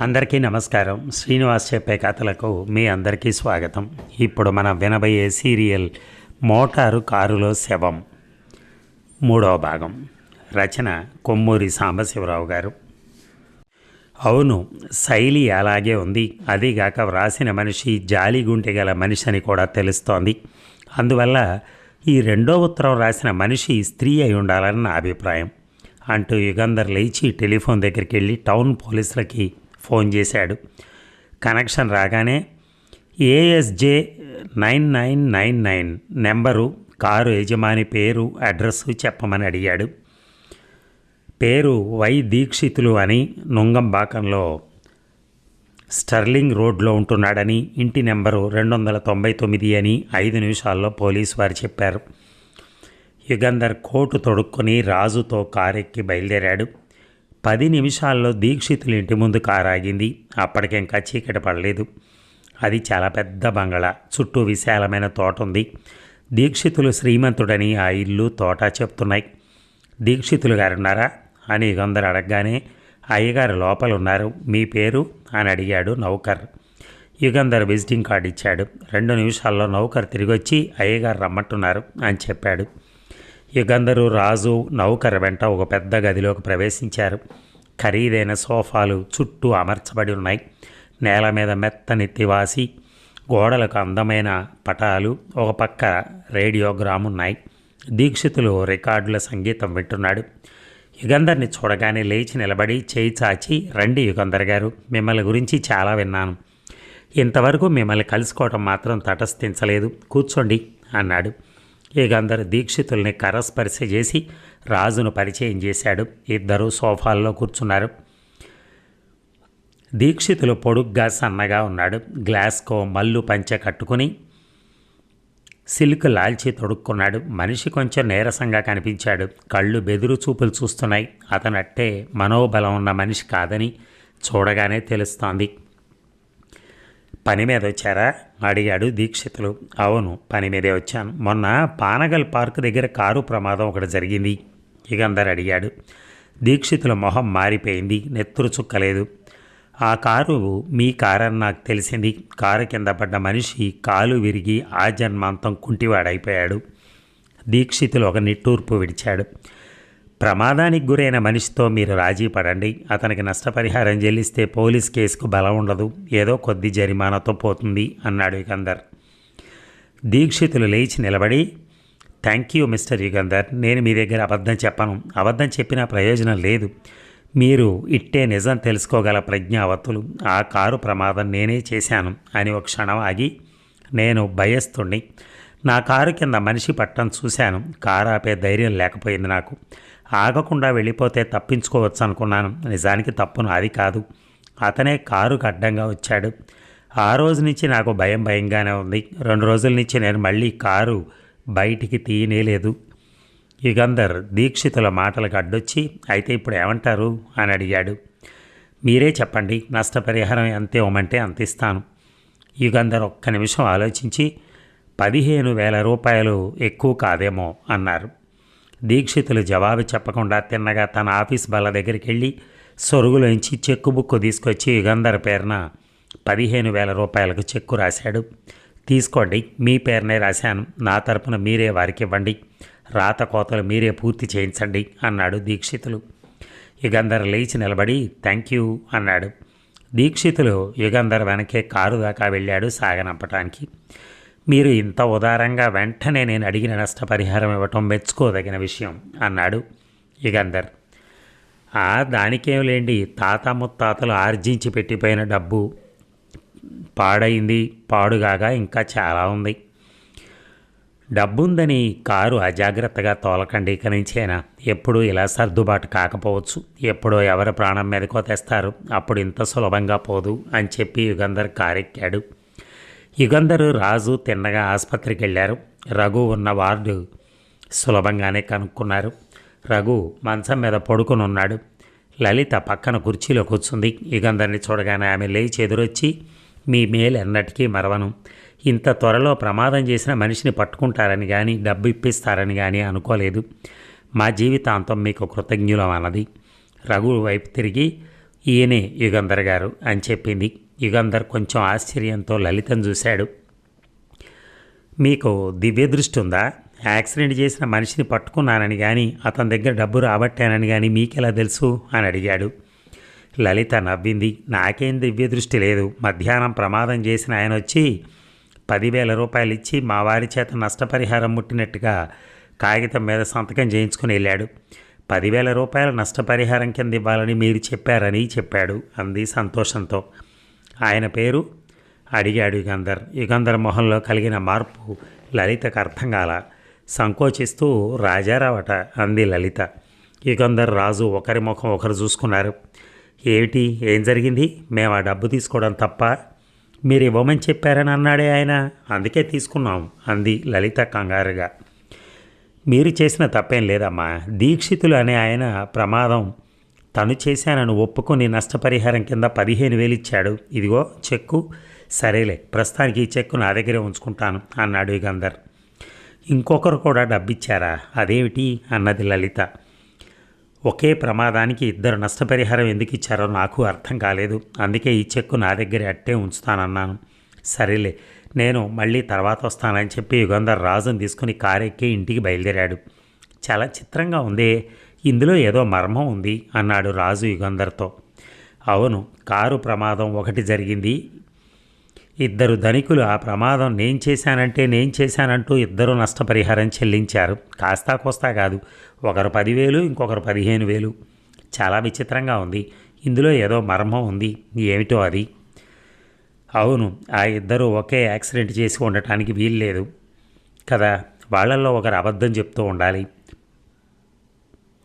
అందరికీ నమస్కారం. శ్రీనివాస్ చెప్పే కథలకు మీ అందరికీ స్వాగతం. ఇప్పుడు మనం వినబోయే సీరియల్ మోటారు కారులో శవం. మూడవ భాగం. రచన కొమ్మూరి సాంబశివరావు గారు. అవును శైలి అలాగే ఉంది. అదిగాక వ్రాసిన మనిషి జాలిగుంటె గల మనిషి అని కూడా తెలుస్తోంది. అందువల్ల ఈ రెండో ఉత్తరం రాసిన మనిషి స్త్రీ అయి ఉండాలని నా అభిప్రాయం. అంటూ యుగంధర్ లేచి టెలిఫోన్ దగ్గరికి వెళ్ళి టౌన్ పోలీసులకి ఫోన్ చేశాడు. కనెక్షన్ రాగానే ASJ nine nine nine nine number car యజమాని పేరు అడ్రస్ చెప్పమని అడిగాడు. పేరు వై దీక్షితులు అని నుంగంబాకంలో స్టర్లింగ్ రోడ్లో ఉంటున్నాడని ఇంటి నెంబరు రెండు వందల తొంభై తొమ్మిది అని ఐదు నిమిషాల్లో పోలీసు వారు చెప్పారు. యుగంధర్ కోటు తొడుక్కొని రాజుతో కారెక్కి బయలుదేరాడు. పది నిమిషాల్లో దీక్షితులు ఇంటి ముందు కారు ఆగింది అప్పటికింకా చీకటి పడలేదు. అది చాలా పెద్ద బంగళా. చుట్టూ విశాలమైన తోట ఉంది. దీక్షితులు శ్రీమంతుడని ఆ ఇల్లు తోట చెప్తున్నాయి. దీక్షితులు గారున్నారా అని కొందరు అడగగానే అయ్యగారు లోపల ఉన్నారు. మీ పేరు? అని అడిగాడు నౌకర్. యుగంధర్ విజిటింగ్ కార్డు ఇచ్చాడు. రెండు నిమిషాల్లో నౌకర్ తిరిగి వచ్చి అయ్యగారు రమ్మంటున్నారు అని చెప్పాడు. యుగంధరు రాజు నౌకర్ వెంట ఒక పెద్ద గదిలోకి ప్రవేశించారు. ఖరీదైన సోఫాలు చుట్టూ అమర్చబడి ఉన్నాయి. నేల మీద మెత్తని తివాసి గోడలకు అందమైన పటాలు ఒక పక్క రేడియోగ్రామ్ ఉన్నాయి. దీక్షితులు రికార్డుల సంగీతం వింటున్నాడు. యుగంధర్ని చూడగానే లేచి నిలబడి చేయి చాచి రండి యుగంధర్ గారు మిమ్మల్ని గురించి చాలా విన్నాను. ఇంతవరకు మిమ్మల్ని కలుసుకోవటం మాత్రం తటస్థించలేదు. కూర్చోండి అన్నాడు. యుగంధర్ దీక్షితుల్ని కరస్పర్శ చేసి రాజును పరిచయం చేశాడు. ఇద్దరు సోఫాల్లో కూర్చున్నారు. దీక్షితులు పొడుగ్గా సన్నగా ఉన్నాడు. గ్లాస్కో మల్లు పంచె కట్టుకుని సిల్క్ లాల్చి తొడుక్కున్నాడు. మనిషి కొంచెం నీరసంగా కనిపించాడు. కళ్ళు బెదురు చూపులు చూస్తున్నాయి. అతనట్టే మనోబలం ఉన్న మనిషి కాదని చూడగానే తెలుస్తోంది. పని మీద వచ్చారా? అడిగాడు దీక్షితులు. అవును పని మీదే వచ్చాను. మొన్న పానగల్ పార్క్ దగ్గర కారు ప్రమాదం ఒకటి జరిగింది. ఇగందరు అడిగాడు. దీక్షితుల మొహం మారిపోయింది. నెత్తురు చుక్కలేదు. ఆ కారు మీ కారని నాకు తెలిసింది. కారు కింద పడ్డ మనిషి కాలు విరిగి ఆ జన్మాంతం కుంటివాడైపోయాడు. దీక్షితులు ఒక నిట్టూర్పు విడిచాడు. ప్రమాదానికి గురైన మనిషితో మీరు రాజీ పడండి. అతనికి నష్టపరిహారం చెల్లిస్తే పోలీస్ కేసుకు బలం ఉండదు. ఏదో కొద్ది జరిమానాతో పోతుంది అన్నాడు యుగంధర్. దీక్షితులు లేచి నిలబడి థ్యాంక్ యూ మిస్టర్ యుగంధర్. నేను మీ దగ్గర అబద్ధం చెప్పను. అబద్ధం చెప్పినా ప్రయోజనం లేదు. మీరు ఇట్టే నిజం తెలుసుకోగల ప్రజ్ఞావతులు. ఆ కారు ప్రమాదం నేనే చేశాను అని ఒక క్షణం ఆగి నేను భయస్తుణ్ణి. నా కారు కింద మనిషి పట్టం చూశాను. కారు ఆపే ధైర్యం లేకపోయింది నాకు. ఆగకుండా వెళ్ళిపోతే తప్పించుకోవచ్చు అనుకున్నాను. నిజానికి తప్పును అది కాదు. అతనే కారుకు అడ్డంగా వచ్చాడు. ఆ రోజు నుంచి నాకు భయం భయంగానే ఉంది. రెండు రోజుల నుంచి నేను మళ్ళీ కారు బయటికి తీయనేలేదు. యుగంధర్ దీక్షితుల మాటలకు అడ్డొచ్చి అయితే ఇప్పుడు ఏమంటారు? అని అడిగాడు. మీరే చెప్పండి. నష్టపరిహారం ఎంత ఇవ్వమంటే అంత ఇస్తాను. యుగంధర్ ఒక్క నిమిషం ఆలోచించి పదిహేను వేల రూపాయలు ఎక్కువ కాదేమో అన్నారు. దీక్షితులు జవాబు చెప్పకుండా తిన్నగా తన ఆఫీస్ బల్ల దగ్గరికి వెళ్ళి సొరుగులోంచి చెక్కు బుక్కు తీసుకొచ్చి యుగంధర్ పేరున పదిహేను వేల రూపాయలకు చెక్కు రాశాడు. తీసుకోండి మీ పేరునే రాశాను. నా తరపున మీరే వారికి ఇవ్వండి. రాత కోతలు మీరే పూర్తి చేయించండి అన్నాడు దీక్షితులు. యుగంధర్ లేచి నిలబడి థ్యాంక్ యూ అన్నాడు. దీక్షితులు యుగంధర్ వెనకే కారు దాకా వెళ్ళాడు సాగనంపటానికి. మీరు ఇంత ఉదారంగా వెంటనే నేను అడిగిన నష్టపరిహారం ఇవ్వటం మెచ్చుకోదగిన విషయం అన్నాడు యుగంధర్. ఆ దానికేం లేండి. తాత ముత్తాతలు ఆర్జించి పెట్టిపోయిన డబ్బు పాడైంది పాడుగాగా ఇంకా చాలా ఉంది. డబ్బుందని కారు అజాగ్రత్తగా తోలకండి ఇక నుంచేనా? ఎప్పుడూ ఇలా సర్దుబాటు కాకపోవచ్చు. ఎప్పుడో ఎవరి ప్రాణం మీదకో తెస్తారు. అప్పుడు ఇంత సులభంగా పోదు అని చెప్పి యుగంధర్ కారెక్కాడు. యుగంధరు రాజు తిన్నగా ఆసుపత్రికి వెళ్ళారు. రఘు ఉన్న వార్డు సులభంగానే కనుక్కున్నారు. రఘు మంచం మీద పడుకుని ఉన్నాడు. లలిత పక్కన కుర్చీలో కూర్చుంది. యుగంధర్ని చూడగానే ఆమె లేచి ఎదురొచ్చి మీ మేలు ఎన్నటికీ మరవను. ఇంత త్వరలో ప్రమాదం చేసిన మనిషిని పట్టుకుంటారని కానీ డబ్బు ఇప్పిస్తారని కానీ అనుకోలేదు. మా జీవితాంతం మీకు కృతజ్ఞులం అన్నది రఘు వైపు తిరిగి ఈయనే యుగంధర్ గారు అని చెప్పింది. యుగంధర్ కొంచెం ఆశ్చర్యంతో లలితను చూశాడు. మీకు దివ్య దృష్టి ఉందా? యాక్సిడెంట్ చేసిన మనిషిని పట్టుకున్నానని కానీ అతని దగ్గర డబ్బు రాబట్టానని కానీ మీకెలా తెలుసు? అని అడిగాడు. లలిత నవ్వింది. నాకేం దివ్య దృష్టి లేదు. మధ్యాహ్నం ప్రమాదం చేసిన ఆయన వచ్చి పదివేల రూపాయలు ఇచ్చి మా వారి చేత నష్టపరిహారం ముట్టినట్టుగా కాగితం మీద సంతకం చేయించుకుని వెళ్ళాడు. పదివేల రూపాయల నష్టపరిహారం కింద ఇవ్వాలని మీరు చెప్పారని చెప్పాడు అంది సంతోషంతో. ఆయన పేరు? అడిగాడు యుగంధర్. యుగంధర్ మొహంలో కలిగిన మార్పు లలితకు అర్థం కాల. సంకోచిస్తూ రాజారావట అంది లలిత. యుగంధర్ రాజు ఒకరి ముఖం ఒకరు చూసుకున్నారు. ఏమిటి? ఏం జరిగింది? మేము ఆ డబ్బు తీసుకోవడం తప్ప? మీరు ఇవ్వమని చెప్పారని అన్నాడే ఆయన. అందుకే తీసుకున్నాం అంది లలిత కంగారుగా. మీరు చేసిన తప్పేం లేదమ్మా. దీక్షితులు అనే ఆయన ప్రమాదం తను చేశానని ఒప్పుకొని నష్టపరిహారం కింద పదిహేను వేలు ఇచ్చాడు. ఇదిగో చెక్కు. సరేలే ప్రస్తుతానికి ఈ చెక్కు నా దగ్గరే ఉంచుకుంటాను అన్నాడు యుగంధర్ ఇంకొకరు కూడా డబ్బిచ్చారా? అదేమిటి? అన్నది లలిత. ఒకే ప్రమాదానికి ఇద్దరు నష్టపరిహారం ఎందుకు ఇచ్చారో నాకు అర్థం కాలేదు. అందుకే ఈ చెక్కు నా దగ్గర అట్టే ఉంచుతానన్నాను. సరేలే నేను మళ్ళీ తర్వాత వస్తానని చెప్పి యుగంధర్ రాజును తీసుకుని కారెక్కి ఇంటికి బయలుదేరాడు. చాలా చిత్రంగా ఉంది ఇందులో ఏదో మర్మం ఉంది అన్నాడు రాజు యుగంధర్తో. అవును కారు ప్రమాదం ఒకటి జరిగింది. ఇద్దరు ధనికులు ఆ ప్రమాదం నేను చేశానంటే నేను చేశానంటూ ఇద్దరు నష్టపరిహారం చెల్లించారు. కాస్తా కోస్తా కాదు ఒకరు పదివేలు ఇంకొకరు పదిహేను వేలు. చాలా విచిత్రంగా ఉంది. ఇందులో ఏదో మర్మం ఉంది. ఏమిటో అది? అవును ఆ ఇద్దరు ఒకే యాక్సిడెంట్ చేసి ఉండటానికి వీల్లేదు కదా. వాళ్ళల్లో ఒకరు అబద్ధం చెప్తూ ఉండాలి.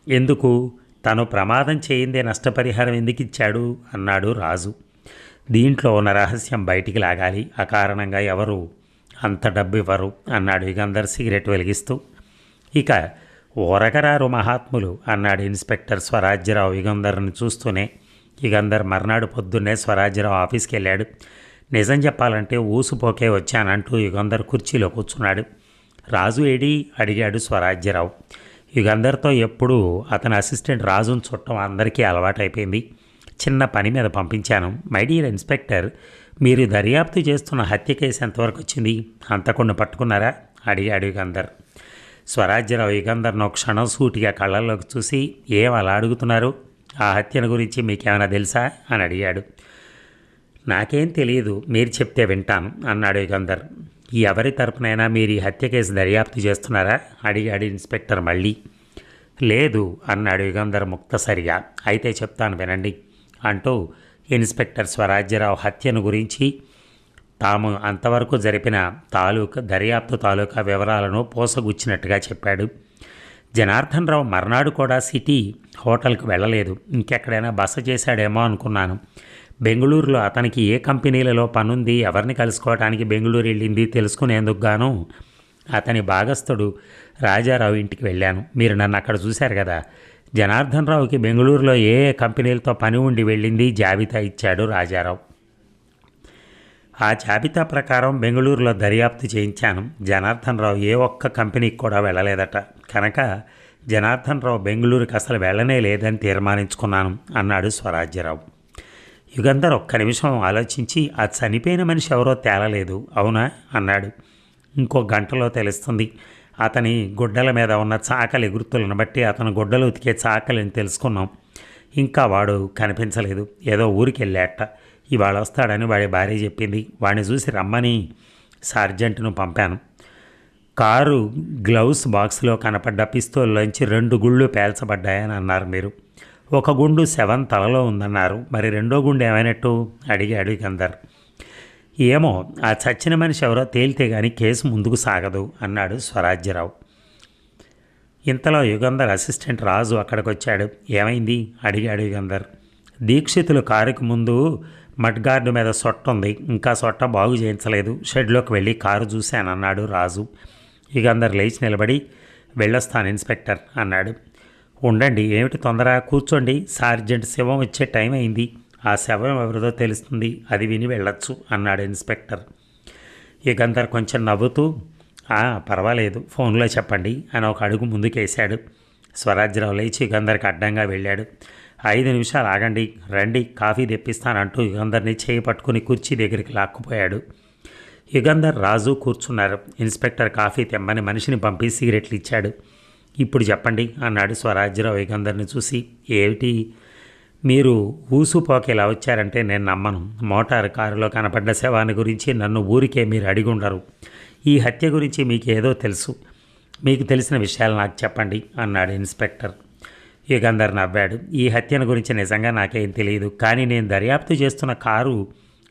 ఎందుకు? తను ప్రమాదం చేయిందే నష్టపరిహారం ఎందుకు ఇచ్చాడు అన్నాడు రాజు. దీంట్లో ఉన్న రహస్యం బయటికి లాగాలి. అకారణంగా ఎవరు? అంత డబ్బు ఇవ్వరు అన్నాడు యుగంధర్ సిగరెట్ వెలిగిస్తూ. ఇక ఓరగరారు మహాత్ములు అన్నాడు ఇన్స్పెక్టర్ స్వరాజ్యరావు యుగంధర్ని చూస్తూనే. యుగంధర్ మర్నాడు పొద్దున్నే స్వరాజ్యరావు ఆఫీస్కి వెళ్ళాడు నిజం చెప్పాలంటే ఊసుపోకే వచ్చానంటూ యుగంధర్ కుర్చీలో కూర్చున్నాడు. రాజు ఏడి? అడిగాడు స్వరాజ్యరావు. యుగంధర్తో ఎప్పుడూ అతని అసిస్టెంట్ రాజును చుట్టం అందరికీ అలవాటైపోయింది. చిన్న పని మీద పంపించాను. మై డియర్ ఇన్స్పెక్టర్ మీరు దర్యాప్తు చేస్తున్న హత్య కేసు ఎంతవరకు వచ్చింది? అంతకుండా పట్టుకున్నారా? అడిగాడు యుగంధర్ స్వరాజ్యరావు యుగంధర్ను ఒక క్షణం సూటిగా కళ్ళల్లోకి చూసి ఏం అలా అడుగుతున్నారు? ఆ హత్యను గురించి మీకేమైనా తెలుసా? అని అడిగాడు. నాకేం తెలియదు మీరు చెప్తే వింటాను అన్నాడు యుగంధర్ ఎవరి తరపునైనా మీరు ఈ హత్య కేసు దర్యాప్తు చేస్తున్నారా? అడిగాడు ఇన్స్పెక్టర్ మళ్ళీ. లేదు అన్నాడు యుగంధర్ ముక్తసరిగా. అయితే చెప్తాను వినండి అంటూ ఇన్స్పెక్టర్ స్వరాజ్యరావు హత్యను గురించి తాము అంతవరకు జరిపిన తాలూకా దర్యాప్తు తాలూకా వివరాలను పోసగుచ్చినట్టుగా చెప్పాడు. జనార్దన్ రావు మర్నాడు కూడా సిటీ హోటల్కి వెళ్ళలేదు. ఇంకెక్కడైనా బస చేశాడేమో అనుకున్నాను. బెంగళూరులో అతనికి ఏ కంపెనీలలో పనుంది ఎవరిని కలుసుకోవటానికి బెంగళూరు వెళ్ళింది తెలుసుకునేందుకు గాను అతని భాగస్థుడు రాజారావు ఇంటికి వెళ్ళాను. మీరు నన్ను అక్కడ చూశారు కదా. జనార్దన్ రావుకి బెంగళూరులో ఏ ఏ కంపెనీలతో పని ఉండి వెళ్ళింది జాబితా ఇచ్చాడు రాజారావు. ఆ జాబితా ప్రకారం బెంగళూరులో దర్యాప్తు చేయించాను. జనార్దన్ రావు ఏ ఒక్క కంపెనీకి కూడా వెళ్ళలేదట. కనుక జనార్దన్ రావు బెంగళూరుకి అసలు వెళ్ళనే లేదని తీర్మానించుకున్నాను అన్నాడు స్వరాజ్యరావు. యుగంధర్ ఒక్క నిమిషం ఆలోచించి ఆ చనిపోయిన మనిషి ఎవరో తేలలేదు అవునా? అన్నాడు. ఇంకో గంటలో తెలుస్తుంది. అతని గుడ్డల మీద ఉన్న చాకలి గుర్తులను బట్టి అతను గుడ్డలు ఉతికే చాకలిని తెలుసుకున్నాం. ఇంకా వాడు కనిపించలేదు. ఏదో ఊరికి వెళ్ళాట ఇవాళ వస్తాడని వాడి భార్య చెప్పింది. వాడిని చూసి రమ్మని సార్జెంట్ను పంపాను. కారు గ్లౌస్ బాక్స్లో కనపడ్డ పిస్తోల్లోంచి రెండు గుళ్ళు పేల్చబడ్డాయని అన్నారు మీరు. ఒక గుండు సెవెన్ తలలో ఉందన్నారు. మరి రెండో గుండు ఏమైనట్టు? అడిగాడు యుగంధర్ ఏమో ఆ చచ్చిన మనిషి ఎవరో తేలితే గాని కేసు ముందుకు సాగదు అన్నాడు స్వరాజ్యరావు. ఇంతలో యుగంధర్ అసిస్టెంట్ రాజు అక్కడికి వచ్చాడు ఏమైంది? అడిగాడు యుగంధర్ దీక్షితులు కారుకు ముందు మడ్గార్డు మీద సొట్ట ఉంది. ఇంకా సొట్ట బాగు చేయించలేదు. షెడ్లోకి వెళ్ళి కారు చూశానన్నాడు రాజు. యుగంధర్ లేచి నిలబడి వెళ్ళొస్తాను ఇన్స్పెక్టర్ అన్నాడు. ఉండండి. ఏమిటి తొందర కూర్చోండి. సార్జెంట్ శవం వచ్చే టైం అయింది. ఆ శవం ఎవరిదో తెలుస్తుంది. అది విని వెళ్ళొచ్చు అన్నాడు ఇన్స్పెక్టర్. యుగంధర్ కొంచెం నవ్వుతూ "ఆ, పర్వాలేదు. ఫోన్లో చెప్పండి అని ఒక అడుగు ముందుకేశాడు. స్వరాజ్యరావు లేచి యుగంధర్కి అడ్డంగా వెళ్ళాడు. ఐదు నిమిషాలు ఆగండి. రండి. కాఫీ తెప్పిస్తానంటూ యుగంధర్ని చేయి పట్టుకుని కుర్చీ దగ్గరికి లాక్కుపోయాడు. యుగంధర్ రాజు కూర్చున్నారు. ఇన్స్పెక్టర్ కాఫీ తెమ్మని మనిషిని పంపి సిగరెట్లు ఇచ్చాడు. ఇప్పుడు చెప్పండి అన్నాడు స్వరాజ్యరావు యుగంధర్ని చూసి. ఏమిటి? మీరు ఊసుపోక ఇలా వచ్చారంటే నేను నమ్మను. మోటారు కారులో కనపడ్డ శవాన్ని గురించి నన్ను ఊరికే మీరు అడిగుండరు. ఈ హత్య గురించి మీకు ఏదో తెలుసు. మీకు తెలిసిన విషయాలు నాకు చెప్పండి అన్నాడు ఇన్స్పెక్టర్. యుగంధర్ నవ్వాడు. ఈ హత్యను గురించి నిజంగా నాకేం తెలియదు. కానీ నేను దర్యాప్తు చేస్తున్న కారు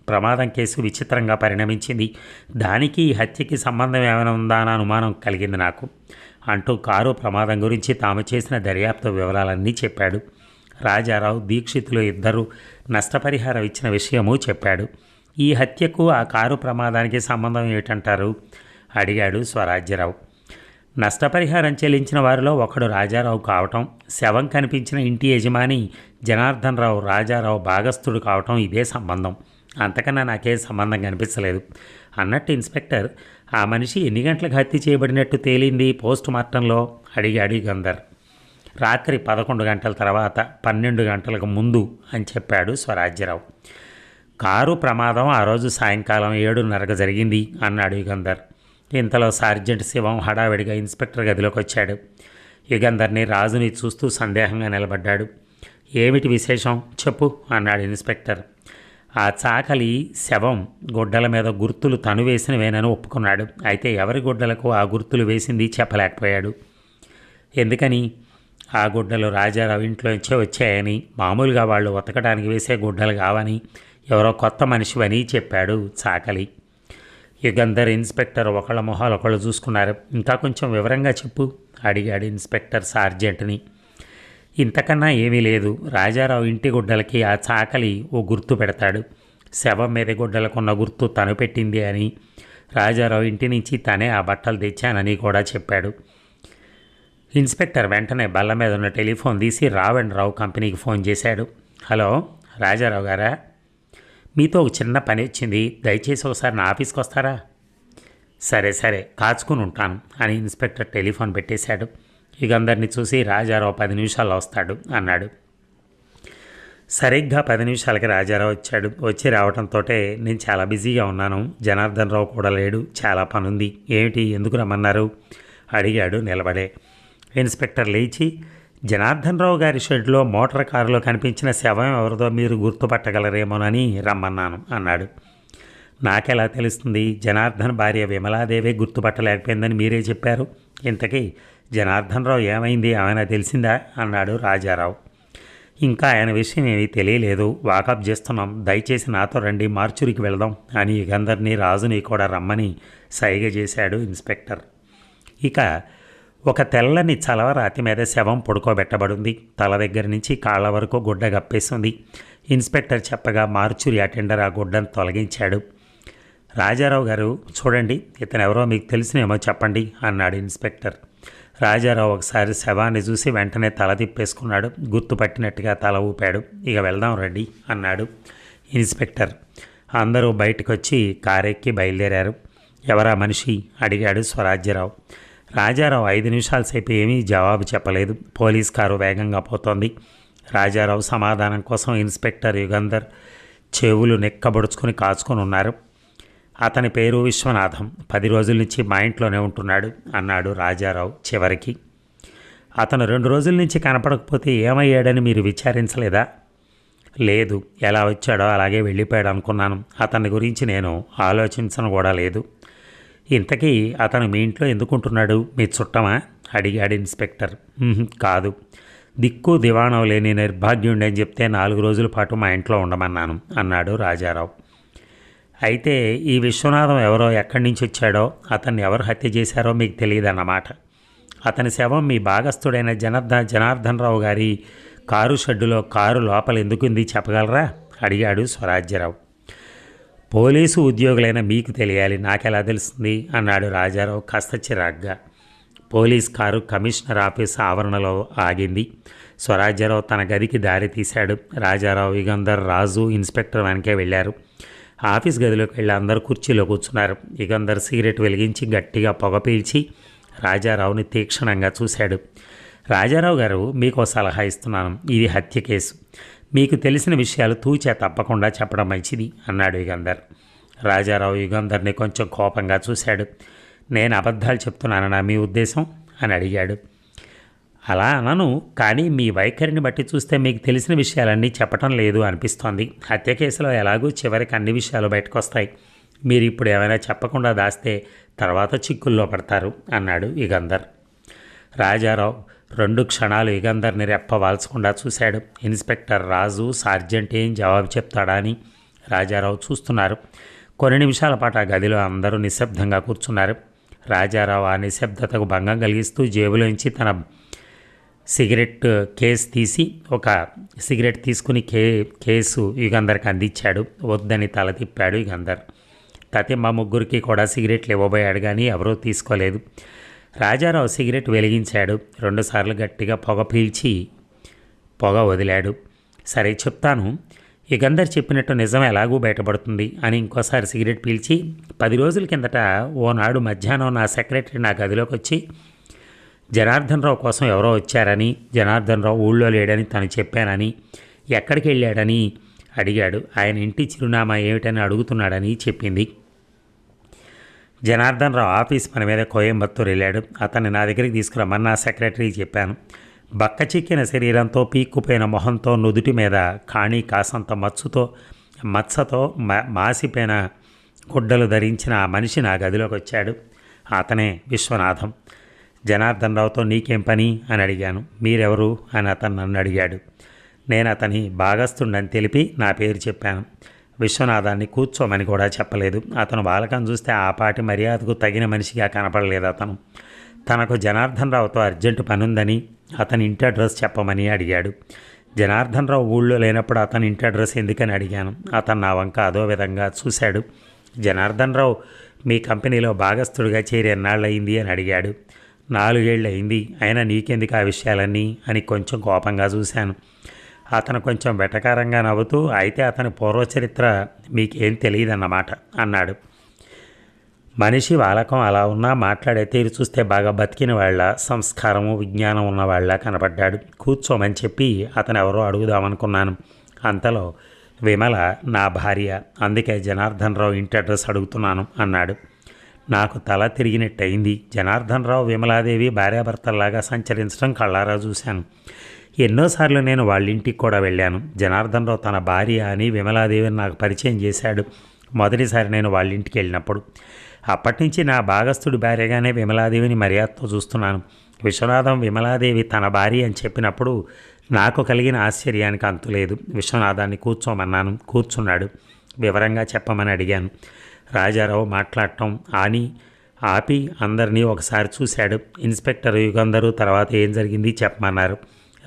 ప్రమాదం కేసు విచిత్రంగా పరిణమించింది. దానికి ఈ హత్యకి సంబంధం ఏమైనా ఉందా అని అనుమానం కలిగింది నాకు. అంటూ కారు ప్రమాదం గురించి తాము చేసిన దర్యాప్తు వివరాలన్నీ చెప్పాడు. రాజారావు దీక్షితులు ఇద్దరు నష్టపరిహారం ఇచ్చిన విషయము చెప్పాడు. ఈ హత్యకు ఆ కారు ప్రమాదానికి సంబంధం ఏమిటంటారు? అడిగాడు స్వరాజ్యరావు. నష్టపరిహారం చెల్లించిన వారిలో ఒకడు రాజారావు కావటం శవం కనిపించిన ఇంటి యజమాని జనార్దన్ రావు రాజారావు భాగస్థుడు కావటం ఇదే సంబంధం. అంతకన్నా నాకే సంబంధం కనిపించలేదు అన్నట్టు ఇన్స్పెక్టర్ ఆ మనిషి ఎన్ని గంటలకు హత్య చేయబడినట్టు తేలింది? పోస్ట్ మార్టంలో? అడిగాడు గంధర్. రాత్రి పదకొండు గంటల తర్వాత పన్నెండు గంటలకు ముందు అని చెప్పాడు స్వరాజ్యరావు. కారు ప్రమాదం ఆ రోజు సాయంకాలం ఏడున్నరకు జరిగింది అన్నాడు యుగంధర్ ఇంతలో సార్జెంట్ శివం హడావిడిగా ఇన్స్పెక్టర్ గదిలోకి వచ్చాడు. యుగంధర్ని రాజుని చూస్తూ సందేహంగా నిలబడ్డాడు. ఏమిటి విశేషం? చెప్పు అన్నాడు ఇన్స్పెక్టర్. ఆ చాకలి శవం గుడ్డల మీద గుర్తులు తను వేసినవేనని ఒప్పుకున్నాడు. అయితే ఎవరి గుడ్డలకు ఆ గుర్తులు వేసింది చెప్పలేకపోయాడు. ఎందుకని? ఆ గుడ్డలు రాజారావు ఇంట్లోంచే వచ్చాయని మామూలుగా వాళ్ళు ఉతకడానికి వేసే గుడ్డలు కావని ఎవరో కొత్త మనిషివని చెప్పాడు చాకలి. యుగంధర్ ఇన్స్పెక్టర్ ఒకళ్ళ మొహాలు ఒకళ్ళు చూసుకున్నారు. ఇంకా కొంచెం వివరంగా చెప్పు అడిగాడు ఇన్స్పెక్టర్ సార్జెంట్ని. ఇంతకన్నా ఏమీ లేదు. రాజారావు ఇంటి గుడ్డలకి ఆ చాకలి ఓ గుర్తు పెడతాడు. శవం మీద గుడ్డలకున్న గుర్తు తను పెట్టింది అని రాజారావు ఇంటి నుంచి తనే ఆ బట్టలు తెచ్చానని కూడా చెప్పాడు. ఇన్స్పెక్టర్ వెంటనే బల్ల మీద ఉన్న టెలిఫోన్ తీసి రావ్ అండ్ రావు కంపెనీకి ఫోన్ చేశాడు. హలో రాజారావు గారా? మీతో ఒక చిన్న పని వచ్చింది. దయచేసి ఒకసారి నా ఆఫీస్కి వస్తారా? సరే సరే కాచుకుని ఉంటాను అని ఇన్స్పెక్టర్ టెలిఫోన్ పెట్టేశాడు. ఇక అందరిని చూసి రాజారావు పది నిమిషాలు వస్తాడు అన్నాడు. సరిగ్గా పది నిమిషాలకి రాజారావు వచ్చాడు. వచ్చి రావడంతో నేను చాలా బిజీగా ఉన్నాను. జనార్దన్ రావు కూడా లేడు. చాలా పనుంది. ఏమిటి? ఎందుకు రమ్మన్నారు? అడిగాడు నిలబడే. ఇన్స్పెక్టర్ లేచి జనార్దన్ రావు గారి షెడ్లో మోటార్ కారులో కనిపించిన శవం ఎవరిదో మీరు గుర్తుపట్టగలరేమోనని రమ్మన్నాను అన్నాడు. నాకెలా తెలుస్తుంది? జనార్దన్ భార్య విమలాదేవే గుర్తుపట్టలేకపోయిందని మీరే చెప్పారు. ఇంతకీ జనార్దనరావు ఏమైంది? ఏమైనా తెలిసిందా? అన్నాడు రాజారావు. ఇంకా ఆయన విషయం ఏమీ తెలియలేదు. వాకప్ చేస్తున్నాం. దయచేసి నాతో రండి. మార్చురికి వెళదాం అని అందరినీ రాజుని కూడా రమ్మని సైగ చేశాడు ఇన్స్పెక్టర్. ఇక ఒక తెల్లని చలవరాతి మీద శవం పడుకోబెట్టబడింది. తల దగ్గర నుంచి కాళ్ళ వరకు గుడ్డ గప్పేసింది ఇన్స్పెక్టర్ చెప్పగా మార్చురి అటెండర్ ఆ గుడ్డను తొలగించాడు. రాజారావు గారు చూడండి ఇతను ఎవరో మీకు తెలిసినేమో చెప్పండి అన్నాడు ఇన్స్పెక్టర్. రాజారావు ఒకసారి శవాన్ని చూసి వెంటనే తల తిప్పేసుకున్నాడు. గుర్తుపట్టినట్టుగా తల ఊపాడు. ఇక వెళ్దాం రెడ్డి అన్నాడు ఇన్స్పెక్టర్. అందరూ బయటకు వచ్చి కారెక్కి బయలుదేరారు. ఎవరా మనిషి? అడిగాడు స్వరాజ్యరావు. రాజారావు ఐదు నిమిషాల సేపు ఏమీ జవాబు చెప్పలేదు. పోలీస్ కారు వేగంగా పోతోంది. రాజారావు సమాధానం కోసం ఇన్స్పెక్టర్ యుగంధర్ చెవులు నెక్కబడుచుకొని కాచుకొని ఉన్నారు. అతని పేరు విశ్వనాథం. పది రోజుల నుంచి మా ఇంట్లోనే ఉంటున్నాడు అన్నాడు రాజారావు చివరికి. అతను రెండు రోజుల నుంచి కనపడకపోతే ఏమయ్యాడని మీరు విచారించలేదా? లేదు ఎలా వచ్చాడో అలాగే వెళ్ళిపోయాడు అనుకున్నాను. అతని గురించి నేను ఆలోచించను కూడా లేదు. ఇంతకీ అతను మీ ఇంట్లో ఎందుకుంటున్నాడు? మీ చుట్టమా? అడిగాడు ఇన్స్పెక్టర్. కాదు. దిక్కు దివాణం లేని నిర్భాగ్యుండి అని చెప్తే నాలుగు రోజుల పాటు మా ఇంట్లో ఉండమన్నాను అన్నాడు రాజారావు. అయితే ఈ విశ్వనాథం ఎవరో ఎక్కడి నుంచి వచ్చాడో అతన్ని ఎవరు హత్య చేశారో మీకు తెలియదన్నమాట. అతని శవం మీ భాగస్థుడైన జనార్ద జనార్దన్ రావు గారి కారు షెడ్డులో కారు లోపల ఎందుకుంది చెప్పగలరా? అడిగాడు స్వరాజ్యరావు. పోలీసు ఉద్యోగులైన మీకు తెలియాలి నాకెలా తెలుస్తుంది? అన్నాడు రాజారావు కాస్త చిరాగ్గా. పోలీస్ కారు కమిషనర్ ఆఫీస్ ఆవరణలో ఆగింది. స్వరాజ్యరావు తన గదికి దారి తీశాడు. రాజారావు యుగంధర్ రాజు ఇన్స్పెక్టర్ వెనకే వెళ్ళారు. ఆఫీస్ గదిలోకి వెళ్ళి అందరు కుర్చీలో కూర్చున్నారు. యుగంధర్ సిగరెట్ వెలిగించి గట్టిగా పొగ పీల్చి రాజారావుని తీక్షణంగా చూశాడు. రాజారావు గారు మీకు సలహా ఇస్తున్నాను. ఇది హత్య కేసు. మీకు తెలిసిన విషయాలు తూచే తప్పకుండా చెప్పడం మంచిది అన్నాడు యుగంధర్. రాజారావు యుగంధర్ని కొంచెం కోపంగా చూశాడు. నేను అబద్ధాలు చెప్తున్నానన్నా మీ ఉద్దేశం? అని అడిగాడు. అలా అనను కానీ మీ వైఖరిని బట్టి చూస్తే మీకు తెలిసిన విషయాలన్నీ చెప్పటం లేదు అనిపిస్తోంది. హత్య కేసులో ఎలాగూ చివరికి అన్ని విషయాలు బయటకు వస్తాయి మీరు ఇప్పుడు ఏమైనా చెప్పకుండా దాస్తే తర్వాత చిక్కుల్లో పడతారు అన్నాడు యుగంధర్ రాజారావు రెండు క్షణాలు యుగంధర్ని రెప్పవాల్చకుండా చూశాడు. ఇన్స్పెక్టర్ రాజు సార్జెంట్ ఏం జవాబు చెప్తాడా అని రాజారావు చూస్తున్నారు. కొన్ని నిమిషాల పాటు ఆ గదిలో అందరూ నిశ్శబ్దంగా కూర్చున్నారు. రాజారావు ఆ నిశ్శబ్దతకు భంగం కలిగిస్తూ జేబులోంచి తన సిగరెట్ కేసు తీసి ఒక సిగరెట్ తీసుకుని కే కేసు యుగంధర్కి అందించాడు. వద్దని తల తిప్పాడు యుగంధర్ మా ముగ్గురికి కూడా సిగరెట్లు ఇవ్వబోయాడు కానీ ఎవరూ తీసుకోలేదు. రాజారావు సిగరెట్ వెలిగించాడు. రెండుసార్లు గట్టిగా పొగ పీల్చి పొగ వదిలాడు. సరే చెప్తాను. యుగంధర్ చెప్పినట్టు నిజం ఎలాగూ బయటపడుతుంది అని ఇంకోసారి సిగరెట్ పీల్చి పది రోజుల కిందట ఓనాడు మధ్యాహ్నం నా సెక్రటరీ నా గదిలోకి వచ్చి జనార్దన్ రావు కోసం ఎవరో వచ్చారని జనార్దన్ రావు ఊళ్ళో లేడని తను చెప్పానని ఎక్కడికి వెళ్ళాడని అడిగాడు. ఆయన ఇంటి చిరునామా ఏమిటని అడుగుతున్నాడని చెప్పింది. జనార్దన్ రావు ఆఫీస్ పని మీద కోయంబత్తూరు వెళ్ళాడు. అతన్ని నా దగ్గరికి తీసుకురమ్మని నా సెక్రటరీ చెప్పాను. బక్క చిక్కిన శరీరంతో పీక్కుపోయిన మొహంతో నుదుటి మీద కాణి కాసంత మచ్చుతో మచ్చతో మాసిపోయిన గుడ్డలు ధరించిన ఆ మనిషి నా గదిలోకి వచ్చాడు. అతనే విశ్వనాథం. జనార్దన్ రావుతో నీకేం పని? అని అడిగాను. మీరెవరు? అని అతను నన్ను అడిగాడు. నేను అతని భాగస్థుండని తెలిపి నా పేరు చెప్పాను. విశ్వనాథాన్ని కూర్చోమని కూడా చెప్పలేదు. అతను బాలకం చూస్తే ఆ పాటి మర్యాదకు తగిన మనిషిగా కనపడలేదు అతను. తనకు జనార్దన్ రావుతో అర్జెంటు పనుందని అతని ఇంటి అడ్రస్ చెప్పమని అడిగాడు. జనార్దన్ రావు ఊళ్ళో లేనప్పుడు అతని ఇంటి అడ్రస్ ఎందుకని అడిగాను. అతను నా వంక అదో విధంగా చూశాడు. జనార్దన్ రావు మీ కంపెనీలో భాగస్థుడిగా చేరి ఎన్నాళ్ళయింది అని అడిగాడు. నాలుగేళ్ళు అయింది అయినా నీకెందుకు ఆ విషయాలన్నీ? అని కొంచెం కోపంగా చూశాను. అతను కొంచెం వెటకారంగా నవ్వుతూ అయితే అతని పూర్వచరిత్ర మీకేం తెలియదన్నమాట అన్నాడు. మనిషి వాలకం అలా ఉన్నా మాట్లాడే తీరు చూస్తే బాగా బతికిన వాళ్ళ సంస్కారము విజ్ఞానం ఉన్న వాళ్ళ కూర్చోమని చెప్పి అతను ఎవరో అడుగుదామనుకున్నాను. అంతలో విమల నా భార్య. అందుకే జనార్దన్ రావు ఇంటి అడ్రస్ అడుగుతున్నాను అన్నాడు. నాకు తల తిరిగినట్టయింది. జనార్దన్ రావు విమలాదేవి భార్యాభర్తల్లాగా సంచరించడం కళ్ళారా చూశాను. ఎన్నోసార్లు నేను వాళ్ళ ఇంటికి కూడా వెళ్ళాను. జనార్దన్ రావు తన భార్య అని విమలాదేవిని నాకు పరిచయం చేశాడు. మొదటిసారి నేను వాళ్ళ ఇంటికి వెళ్ళినప్పుడు అప్పటి నుంచి నా భాగస్థుడి భార్యగానే విమలాదేవిని మర్యాదతో చూస్తున్నాను. విశ్వనాథం విమలాదేవి తన భార్య అని చెప్పినప్పుడు నాకు కలిగిన ఆశ్చర్యానికి అంతులేదు. విశ్వనాథాన్ని కూర్చోమన్నాను. కూర్చున్నాడు. వివరంగా చెప్పమని అడిగాను. రాజారావు మాట్లాడటం అని ఆపి అందరినీ ఒకసారి చూశాడు. ఇన్స్పెక్టర్ యుగందరు తర్వాత ఏం జరిగింది చెప్పమన్నారు.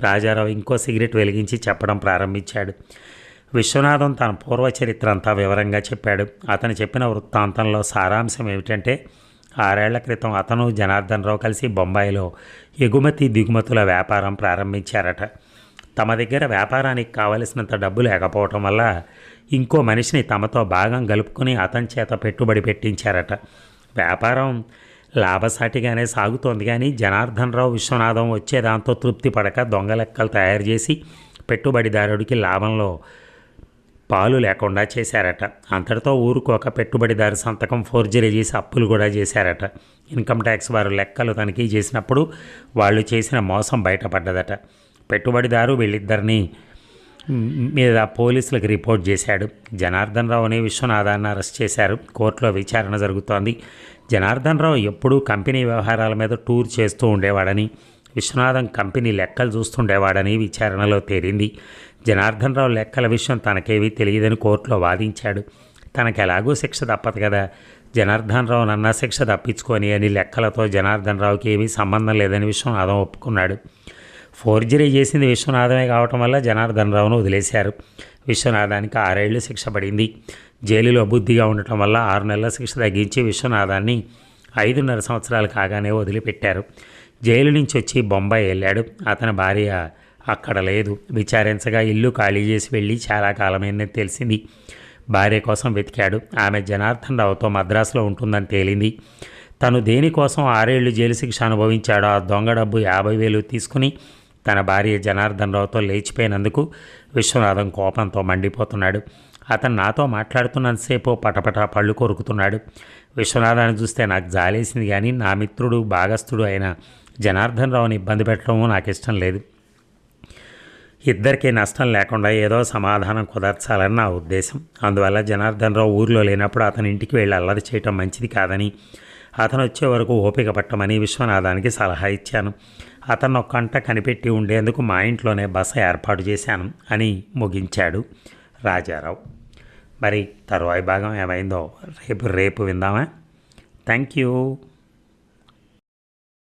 రాజారావు ఇంకో సిగరెట్ వెలిగించి చెప్పడం ప్రారంభించాడు. విశ్వనాథం తన పూర్వ చరిత్ర అంతా వివరంగా చెప్పాడు. అతను చెప్పిన వృత్తాంతంలో సారాంశం ఏమిటంటే ఆరేళ్ళ క్రితం అతను జనార్దన్ రావు కలిసి బొంబాయిలో ఎగుమతి దిగుమతుల వ్యాపారం ప్రారంభించారట. తమ దగ్గర వ్యాపారానికి కావలసినంత డబ్బు లేకపోవటం వల్ల ఇంకో మనిషిని తమతో భాగం గలుపుకుని అతని చేత పెట్టుబడి పెట్టించారట. వ్యాపారం లాభసాటిగానే సాగుతోంది కానీ జనార్దన్ రావు విశ్వనాథం వచ్చేదాంతో తృప్తి పడక దొంగ లెక్కలు తయారు చేసి పెట్టుబడిదారుడికి లాభంలో పాలు లేకుండా చేశారట. అంతటితో ఊరుకోక పెట్టుబడిదారు సంతకం ఫోర్జరీ చేసి అప్పులు కూడా చేశారట. ఇన్కమ్ ట్యాక్స్ వారు లెక్కలు తనిఖీ చేసినప్పుడు వాళ్ళు చేసిన మోసం బయటపడ్డదట. పెట్టుబడిదారు వీళ్ళిద్దరిని మీద పోలీసులకు రిపోర్ట్ చేశాడు. జనార్దన్ రావు అనే విశ్వనాథాన్ని అరెస్ట్ చేశారు. కోర్టులో విచారణ జరుగుతోంది. జనార్దన్ రావు ఎప్పుడూ కంపెనీ వ్యవహారాల మీద టూర్ చేస్తూ ఉండేవాడని విశ్వనాథం కంపెనీ లెక్కలు చూస్తుండేవాడని విచారణలో తేలింది. జనార్దన్ రావు లెక్కల విషయం తనకేవీ తెలియదని కోర్టులో వాదించాడు. తనకు ఎలాగో శిక్ష తప్పదు కదా. జనార్దన్ రావు నన్న శిక్ష తప్పించుకొని అని లెక్కలతో జనార్దన్ రావుకి ఏమీ సంబంధం లేదని విశ్వనాథం ఒప్పుకున్నాడు. ఫోర్జరీ చేసింది విశ్వనాథమే కావటం వల్ల జనార్దన్ రావును వదిలేశారు. విశ్వనాథానికి ఆరేళ్ళు శిక్ష పడింది. జైలులో బుద్ధిగా ఉండటం వల్ల ఆరు నెలల శిక్ష తగ్గించి విశ్వనాథాన్ని ఐదున్నర సంవత్సరాలు కాగానే వదిలిపెట్టారు. జైలు నుంచి వచ్చి బొంబాయి వెళ్ళాడు. అతని భార్య అక్కడ లేదు. విచారించగా ఇల్లు ఖాళీ చేసి వెళ్ళి చాలా కాలమైందని తెలిసింది. భార్య కోసం వెతికాడు. ఆమె జనార్దన్ రావుతో మద్రాసులో ఉంటుందని తేలింది. తను దేనికోసం ఆరేళ్ళు జైలు శిక్ష అనుభవించాడో ఆ దొంగ డబ్బు యాభై వేలు తీసుకుని తన భార్య జనార్దన్ రావుతో లేచిపోయినందుకు విశ్వనాథం కోపంతో మండిపోతున్నాడు. అతను నాతో మాట్లాడుతున్నంతసేపు పటపట పళ్ళు కొరుకుతున్నాడు. విశ్వనాథాన్ని చూస్తే నాకు జాలేసింది కానీ నా మిత్రుడు భాగస్థుడు అయిన జనార్దన్ రావుని ఇబ్బంది పెట్టడం నాకు ఇష్టం లేదు. ఇద్దరికీ నష్టం లేకుండా ఏదో సమాధానం కుదర్చాలని నా ఉద్దేశం. అందువల్ల జనార్దన్ రావు ఊర్లో లేనప్పుడు అతని ఇంటికి వెళ్ళి అల్లరి చేయటం మంచిది కాదని అతను వచ్చే వరకు ఓపిక పట్టమని విశ్వనాథానికి సలహా ఇచ్చాను. అతను కంట కనిపెట్టి ఉండేందుకు మా ఇంట్లోనే బస ఏర్పాటు చేశాను అని ముగించాడు రాజారావు. మరి తరువాయి భాగం ఏమైందో రేపు రేపు విందామా? Thank you